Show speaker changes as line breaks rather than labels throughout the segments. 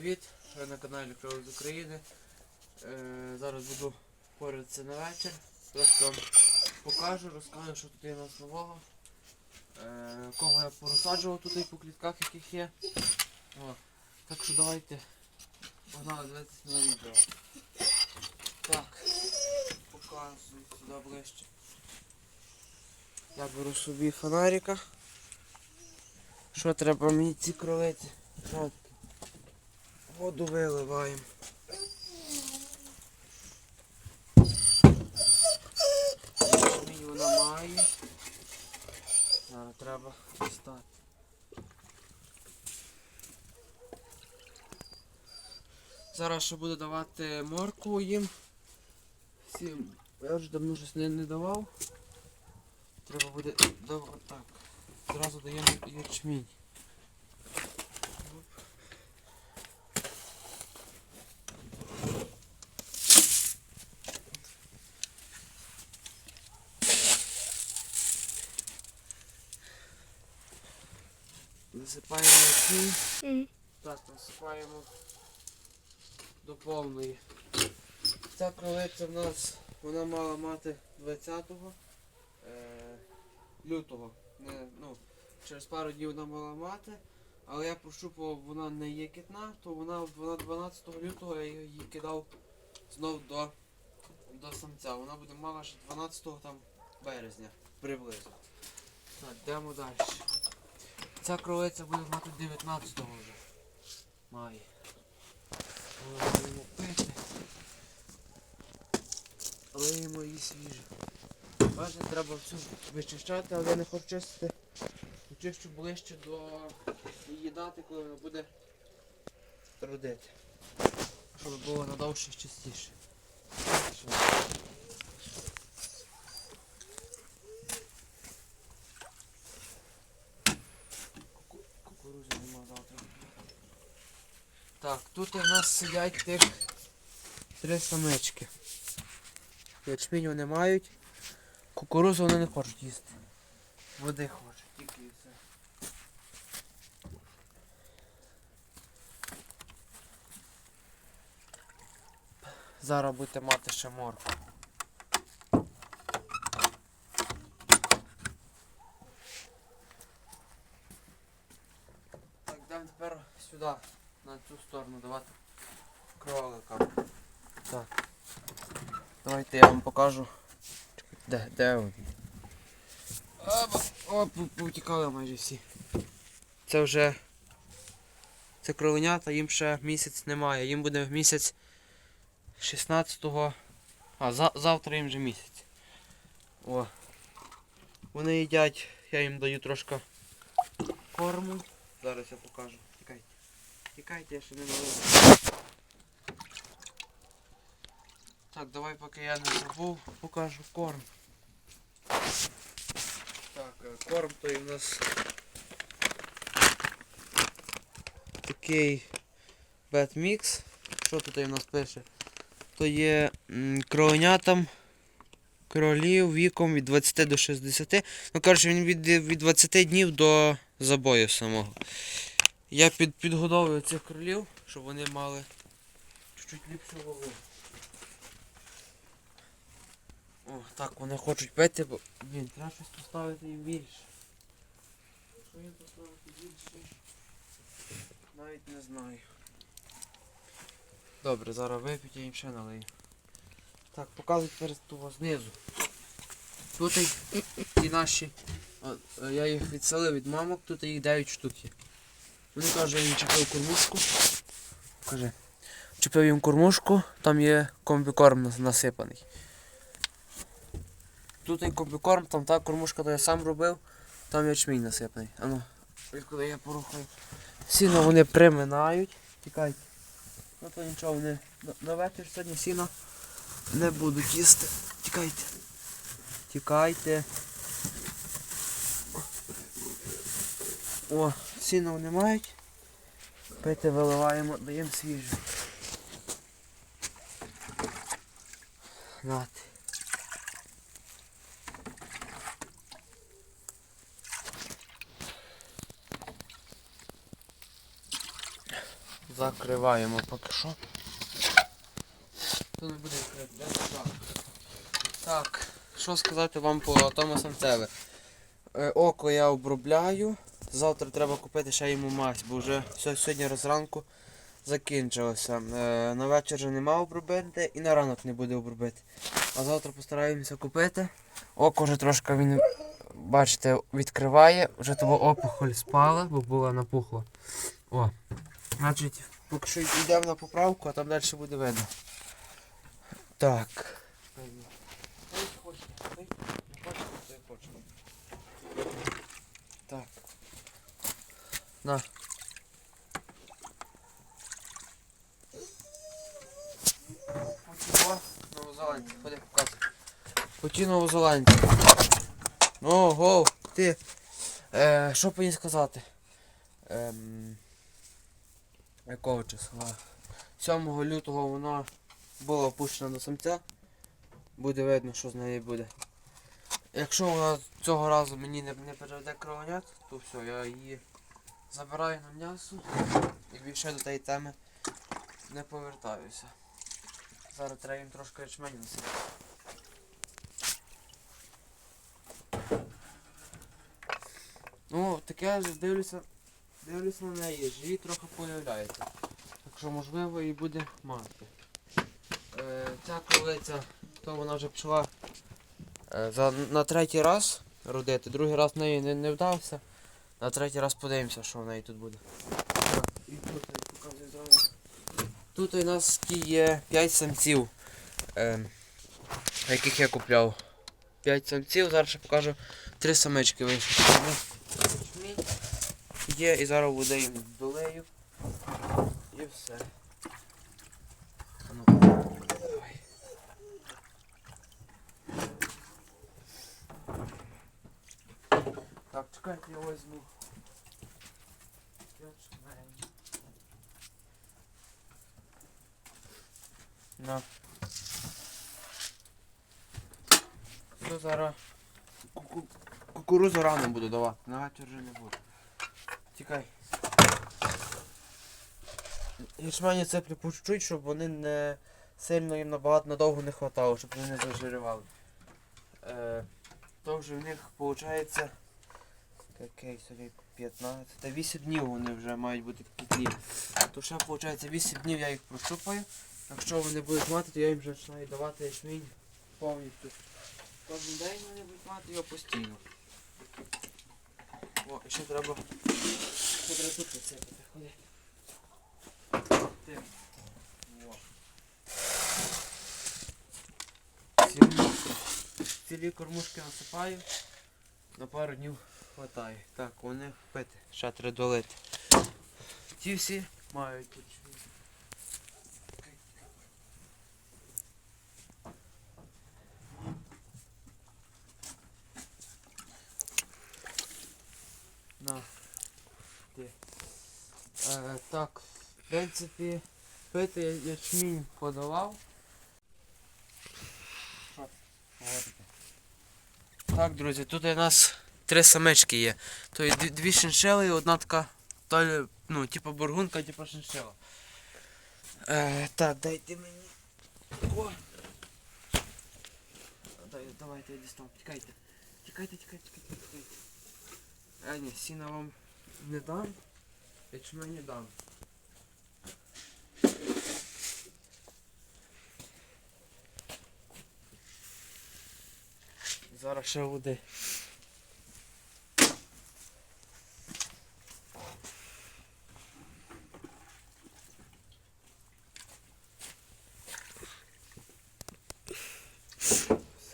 Привіт, ви на каналі Кров з України. Е, зараз буду порятися на вечір. Трошки вам покажу, розкажу, що тут є нас нового. Е, кого я порозсаджував тут по клітках, яких є. О, так що давайте погнали дивитися на відео. Так, показую сюди ближче. Я беру собі фонарика. Що треба мені ці кролиці? Воду виливаємо. Мені вона. Зараз треба дістати. Зараз ще буду давати морку їм. Всім. Я вже давно щось не, не давав. Треба буде давати так. Зразу даємо ячмінь. Насипаємо ячмінь.
Мгм.
Так, насипаємо до повної. Ця кролиця в нас вона мала мати 20 е, лютого. Не, ну, через пару днів вона мала мати, але я прощупував, вона не є китна, то вона, вона 12 лютого я її кидав знов до, до самця. Вона буде мала ще 12 там, березня приблизно. Так, йдемо далі. Ця кролиця буде мати 19-го вже. Має. Будемо пити. Але йому її свіже. Бачите, треба всю вичищати, але я не хочу чистити. Почищу ближче до її дати, коли вона буде родити. Щоб було надовше чистіше. Що? Ку- Кукурузи нема завтра. Так, тут у нас сидять тих три самички. Ячмінь вони мають. Кукурузу вони не хочуть їсти. Води хочуть, тільки і все. Зараз будете мати ще морку. Так, йдемо тепер сюди, на цю сторону давати кролика. Так. Давайте я вам покажу. Де, де він? Опа, О, повтікали майже всі. Це вже. Це кроленята, їм ще місяць немає. Їм буде місяць 16-го. А, за, завтра їм вже місяць. О. Вони їдять, я їм даю трошки корму. Зараз я покажу. Тікайте. Тікайте, я ще не налив. Так, давай поки я не забув, покажу корм. Так, е, корм той у нас такий бетмікс. Що тут у нас пише? То є м, кролів віком від 20 до 60. Ну коротше, він від, від 20 днів до забою самого. Я під, підгодовую цих кролів, щоб вони мали чуть-чуть ліпшу вагу. О, так, вони хочуть пити, бо... Блін, треба щось поставити їм більше. Що їм поставити більше? Навіть не знаю. Добре, зараз вип'ють, я їм ще налию. Так, показують перед того знизу. Тут і, наші. Я їх відселив від мамок, тут їх 9 штук є. Вони кажуть, їм чіпив кормушку. Каже. Чіпив їм кормушку, там є комбікорм насипаний. Тут і комбікорм, там та кормушка, то я сам робив, там ячмінь насипаний. Ану, коли я порухаю. Сіно вони приминають. Тікайте. Ну то нічого, вони на вечір сьогодні сіно не будуть їсти. Тікайте. Тікайте. О, сіно вони мають. Пити виливаємо, даємо свіже. Нати. Закриваємо поки що. То не буде відкрити, так. Так, що сказати вам по тому самцеве. Е, Око я обробляю. Завтра треба купити ще йому мазь, бо вже сьогодні розранку закінчилося. Е, на вечір вже нема обробити і на ранок не буде обробити. А завтра постараємося купити. Око вже трошки він, бачите, відкриває. Вже того опухоль спала, бо була напухла. О. Значить, поки що йдемо на поправку, а там далі буде видно. Так. На. Почула новозеландці. Ходи, показуй. Поті новозеландці. Ну, гоу, ти. Е, що по ній сказати? Ем, якого числа? 7 лютого вона була опущена до самця. Буде видно, що з нею буде. Якщо вона цього разу мені не, не переведе кровоняк, то все, я її забираю на м'ясо і більше до тієї теми не повертаюся. Зараз треба їм трошки ячменю насипати. Ну, таке ж дивлюся, дивлюся на неї, живі трохи появляється. Так що можливо і буде мати. Е, ця кролиця, то вона вже пішла е, за, на третій раз родити. Другий раз неї не, не вдався. На третій раз подивимося, що в неї тут буде. І тут показую зразу. Тут у нас є 5 самців, е, яких я купляв. 5 самців, зараз ще покажу. 3 самички вийшли. Є і зараз буде їм долею. І все. А ну, давай. Так, возьму. Ячмень. На. Все зараз. Ку-ку- Кукурузу рано буду давати, на вечір вже не буду. Тікай. Ячмені по чуть-чуть, щоб вони не сильно їм набагато надовго не хватало, щоб вони не зажирювали. Е, то вже в них виходить який сьогодні 15. Та 8 днів вони вже мають бути кітлі. То ще виходить 8 днів я їх прощупаю. Якщо вони будуть мати, то я їм вже починаю давати ячмінь повністю. Кожен день вони будуть мати його постійно. О, і ще треба. Ще треба підсипати. Ходи. Цілі, цілі кормушки насипаю. На пару днів хватає. Так, вони пити. Ще треба долити. Ті всі мають тут. На. Е, так, в принципі, пити ячмінь подавав. Так, друзі, тут у нас три самички є. То є дві- шиншили і одна така, лі, ну, типу бургунка, типу шиншила. Е, так, дайте мені. О! Давайте я дістану. Тікайте. Тікайте, тікайте, тікайте, тікайте. А ні, сіна вам не дам. Ячмені дам. Зараз ще буде.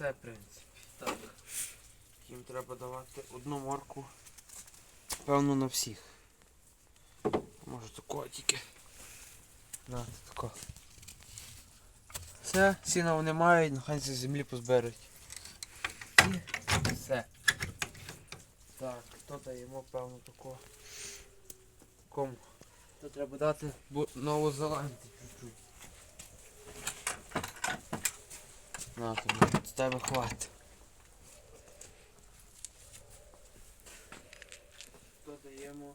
Все, в принципі. Так. Їм треба давати одну морку. Певно на всіх. Може такого тільки. На, тако. Все, сіна вони мають, нехай зі землі позберуть. І все. Так, то даємо певно такого. Кому? То треба дати Нову Зеландію чуть-чуть. На тобі, з тебе. Додаємо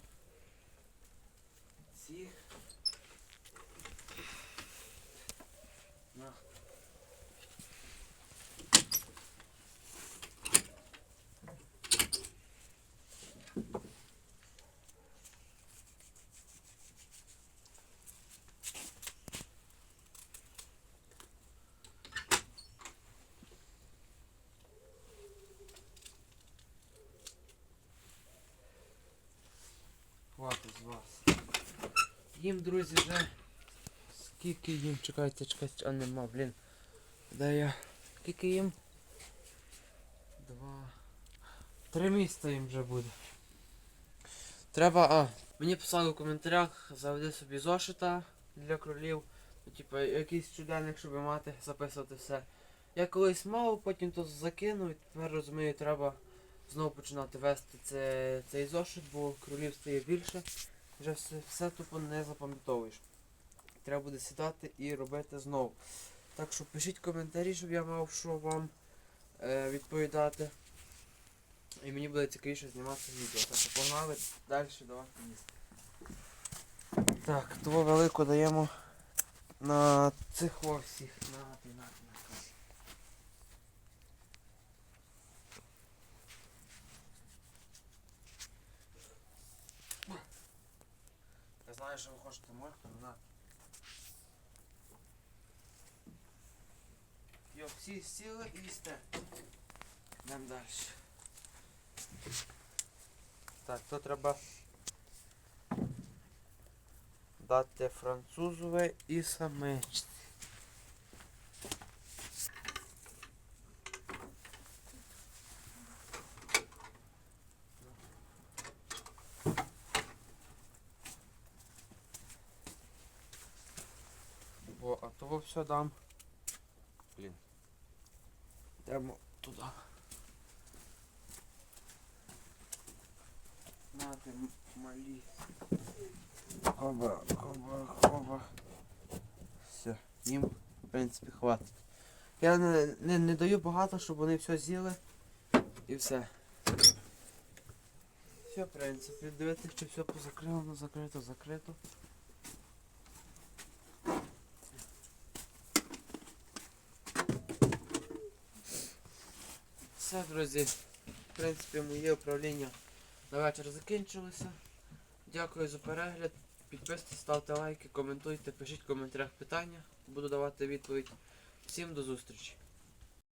цих. Їм, друзі, вже скільки їм, чекайте, чекайте, а нема, блін. Де я? Скільки їм? Два. Три міста їм вже буде. Треба, а, мені писали в коментарях, заведи собі зошита для кролів. Ну, типу, якийсь щоденник, щоб мати, записувати все. Я колись мав, потім то закинув, і тепер розумію, треба знову починати вести це, цей зошит, бо кролів стає більше. Вже все, все тупо не запам'ятовуєш. Треба буде сідати і робити знову. Так що пишіть коментарі, щоб я мав що вам е, відповідати. І мені буде цікавіше знімати відео. Так що погнали далі давати їсти. Так, того велику даємо на цих всіх. На, на, на. Знаю, що ви хочете мой на. Йо, всі сіли і їсте. Йдемо далі. Так, то треба дати французове і самичці. О, а того все дам. Блін. Йдемо туди. Мати малі. Хоба, хоба, хоба. Все, їм, в принципі, хватить. Я не, не, не даю багато, щоб вони все з'їли. І все. Все, в принципі, дивитися, чи все позакрито, закрито, закрито. Все, друзі. В принципі, моє управління на вечір закінчилося. Дякую за перегляд. Підписуйтесь, ставте лайки, коментуйте, пишіть в коментарях питання. Буду давати відповідь. Всім до зустрічі.